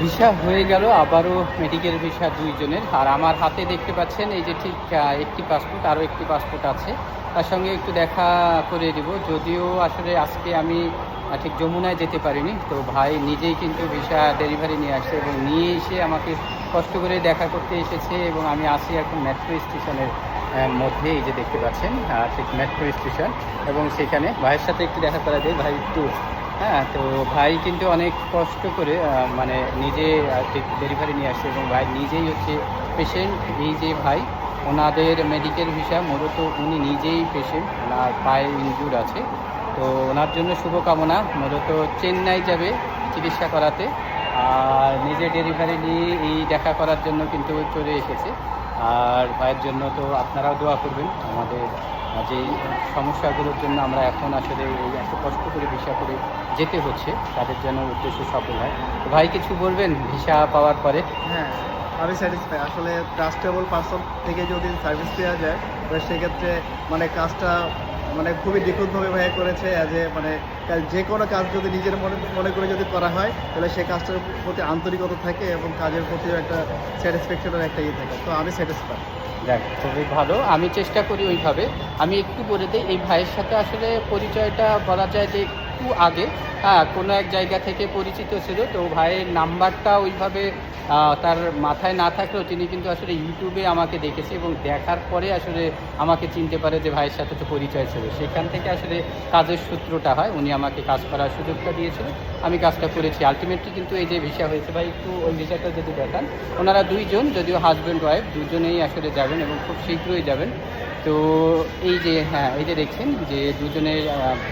Visa হয়ে গেল, আবারও মেডিকেল ভিসা দুইজনের। আর আমার হাতে দেখতে পাচ্ছেন এই যে ঠিক একটি পাসপোর্ট আরও একটি পাসপোর্ট আছে। তার সঙ্গে একটু দেখা করে দিব। যদিও আসলে আজকে আমি ঠিক যমুনায় যেতে পারিনি। তো ভাই নিজেই কিন্তু ভিসা ডেলিভারি নিয়ে আসছে এবং নিয়ে এসে আমাকে কষ্ট করে দেখা করতে এসেছে এবং আমি আসি এখন মেট্রো স্টেশনের মধ্যে, এই যে দেখতে পাচ্ছেন ঠিক মেট্রো স্টেশন এবং সেখানে ভাইয়ের সাথে একটু দেখা করা যায়। ভাই, একটু হ্যাঁ তো ভাই কিন্তু অনেক কষ্ট করে মানে নিজে ডেলিভারি নিয়ে আসছে এবং ভাই নিজেই হচ্ছে পেশেন্ট এই যে ভাই, ওনাদের মেডিকেল ভিসা মূলত উনি নিজেই পেশেন্ট ওনার পায়ে ইনজুর আছে। তো ওনার জন্য শুভকামনা, মূলত চেন্নাই যাবে চিকিৎসা করাতে, আর নিজে ডেলিভারি নিয়ে এই দেখা করার জন্য কিন্তু চলে এসেছে। আর ভাইয়ের জন্য তো আপনারাও দোয়া করবেন, আমাদের যেই সমস্যাগুলোর জন্য আমরা এখন আসলে এত কষ্ট করে ভিসা করে যেতে হচ্ছে তাদের যেন উদ্দেশ্য সফল হয়। তো ভাই কিছু বলবেন? ভিসা পাওয়ার পরে? হ্যাঁ আমি স্যাটিসফাই আসলে ট্রাস্টেবল পার্সন থেকে যদি সার্ভিস দেওয়া যায় তাহলে সেক্ষেত্রে মানে কাজটা মানে খুবই নিখুঁতভাবে ভাইয়া করেছে অ্যাজ এ মানে যে কোনো কাজ যদি নিজের মনে মনে করে যদি করা হয় তাহলে সেই কাজটার প্রতি আন্তরিকতা থাকে এবং কাজের প্রতিও একটা স্যাটিসফ্যাকশনের একটা ইয়ে থাকে। তো আমি স্যাটিসফাই দেখ খুবই ভালো। আমি চেষ্টা করি ওইভাবে। আমি একটু বলে দিই এই ভাইয়ের সাথে আসলে পরিচয়টা বলা যায় যে একটু আগে হ্যাঁ কোনো এক জায়গা থেকে পরিচিত ছিল, তো ভাইয়ের নাম্বারটা ওইভাবে তার মাথায় না থাকলেও তিনি কিন্তু আসলে ইউটিউবে আমাকে দেখেছে এবং দেখার পরে আসলে আমাকে চিনতে পারে যে ভাইয়ের সাথে তো পরিচয় ছিল। সেখান থেকে আসলে কাজের সূত্রটা হয়, উনি আমাকে কাজ করার সুযোগটা দিয়েছিল। আমি কাজটা করেছি। আলটিমেটলি কিন্তু এই যে ভিসা হয়েছে, ভাই, একটু ওই ভিসাটা যদি দেখান, ওনারা দুইজন, যদিও হাজব্যান্ড ওয়াইফ দুজনেই আসলে যাবেন এবং খুব শীঘ্রই যাবেন। তো এই যে হ্যাঁ এই যে দেখছেন যে দুজনের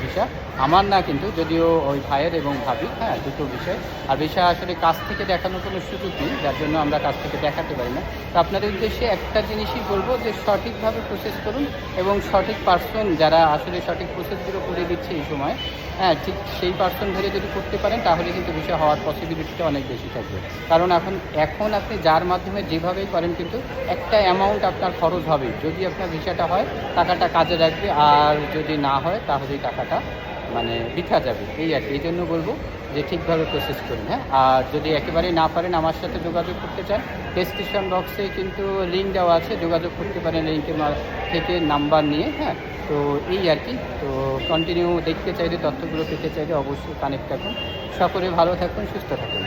ভিসা। আমার না কিন্তু, যদিও ওই ভাইয়ের এবং ভাবি হ্যাঁ দুটো বিষয় আর ভিসা আসলে কাছ থেকে দেখানোর কোনো সুযোগ নেই, যার জন্য আমরা কাছ থেকে দেখাতে পারি না। তো আপনাদের উদ্দেশ্যে একটা জিনিসই বলব যে সঠিকভাবে প্রসেস করুন এবং সঠিক পার্সন যারা আসলে সঠিক প্রসেসগুলো করে দিচ্ছে এই সময় হ্যাঁ ঠিক সেই পার্সন ধরে যদি করতে পারেন, তাহলে কিন্তু ভিসা হওয়ার পসিবিলিটিটা অনেক বেশি থাকবে। কারণ এখন এখন আপনি যার মাধ্যমে যেভাবেই করেন কিন্তু একটা অ্যামাউন্ট আপনার খরচ হবে। যদি আপনার ভিসাটা হয়, টাকাটা কাজে লাগবে। আর যদি না হয় তাহলেই টাকাটা মানে বৃথা যাবে। এই আর। এই জন্য বলব যে ঠিকভাবে প্রসেস করুন হ্যাঁ? আর যদি একেবারেই না পারেন, আমার সাথে যোগাযোগ করতে চান ডেসক্রিপশন বক্সে কিন্তু লিঙ্ক দেওয়া আছে। যোগাযোগ করতে পারেন লিঙ্কের থেকে নাম্বার নিয়ে হ্যাঁ? তো এই আর কি, তো কন্টিনিউ দেখতে চাইলে, তথ্যগুলো পেতে চাইলে অবশ্যই কানেক্ট থাকুন। সকলে ভালো থাকুন, সুস্থ থাকুন।